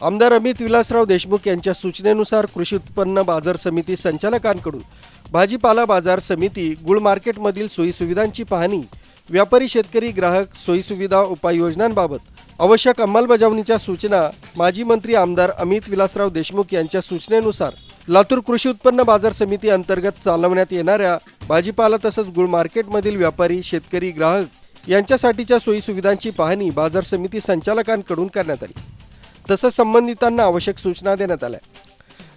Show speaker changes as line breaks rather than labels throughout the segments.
आमदार अमित विलासराव देशमुख यांच्या सूचनेनुसार कृषी उत्पन्न बाजार समिती संचालकांकडून भाजीपाला बाजार समिती गुळ मार्केटमधील सोयीसुविधांची पाहणी व्यापारी शेतकरी ग्राहक सोयीसुविधा उपाययोजनांबाबत आवश्यक अंमलबजावणीच्या सूचना माजी मंत्री आमदार अमित विलासराव देशमुख यांच्या सूचनेनुसार लातूर कृषी उत्पन्न बाजार समिती अंतर्गत चालवण्यात येणाऱ्या भाजीपाला तसंच गुळ मार्केटमधील व्यापारी शेतकरी ग्राहक यांच्यासाठीच्या सोयीसुविधांची पाहणी बाजार समिती संचालकांकडून करण्यात आली. तसंच संबंधितांना आवश्यक सूचना देण्यात आल्या.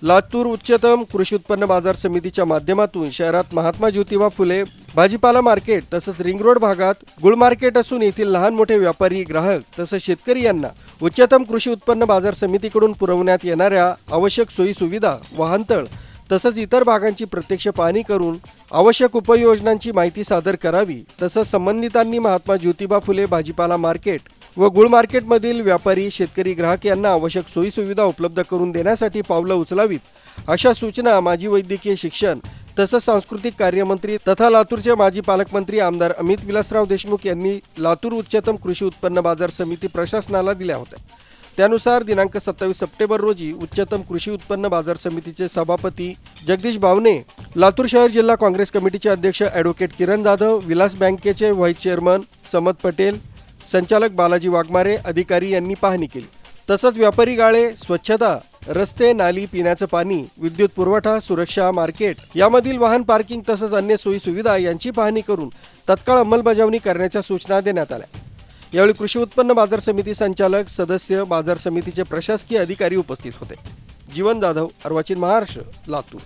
लातूर उच्चतम कृषी उत्पन्न बाजार समितीच्या माध्यमातून शहरात महात्मा ज्योतिबा फुले भाजीपाला मार्केट तसंच रिंग रोड भागात गुळ मार्केट असून येथील लहान मोठे व्यापारी ग्राहक तसंच शेतकरी यांना उच्चतम कृषी उत्पन्न बाजार समितीकडून पुरवण्यात येणाऱ्या आवश्यक सोयी सुविधा वाहनतळ तसंच इतर भागांची प्रत्यक्ष पाहणी करून आवश्यक उपाययोजनांची माहिती सादर करावी तसंच संबंधितांनी महात्मा ज्योतिबा फुले भाजीपाला मार्केट व गुळ मार्केटमधील व्यापारी शेतकरी ग्राहक यांना आवश्यक सोयीसुविधा उपलब्ध करून देण्यासाठी पावलं उचलावीत. अशा सूचना माजी वैद्यकीय शिक्षण तसंच सांस्कृतिक कार्यमंत्री तथा लातूरचे माजी पालकमंत्री आमदार अमित विलासराव देशमुख यांनी लातूर उच्चतम कृषी उत्पन्न बाजार समिती प्रशासनाला दिल्या होत्या. त्यानुसार दिनांक सत्तावीस सप्टेंबर रोजी उच्चतम कृषी उत्पन्न बाजार समितीचे सभापती जगदीश बावने लातूर शहर जिल्हा काँग्रेस कमिटीचे अध्यक्ष ॲडव्होकेट किरण जाधव विलास बँकेचे व्हाईस चेअरमन समद पटेल संचालक बालाजी वाघमारे अधिकारी यांनी पाहणी केली. तसंच व्यापारी गाळे स्वच्छता रस्ते नाली पिण्याचं पाणी विद्युत पुरवठा सुरक्षा मार्केट यामधील वाहन पार्किंग तसंच अन्य सोयी सुविधा यांची पाहणी करून तत्काळ अंमलबजावणी करण्याच्या सूचना देण्यात आल्या. यावेळी कृषी उत्पन्न बाजार समिती संचालक सदस्य बाजार समितीचे प्रशासकीय अधिकारी उपस्थित होते. जीवन जाधव अर्वाचीन महाराष्ट्र लातूर.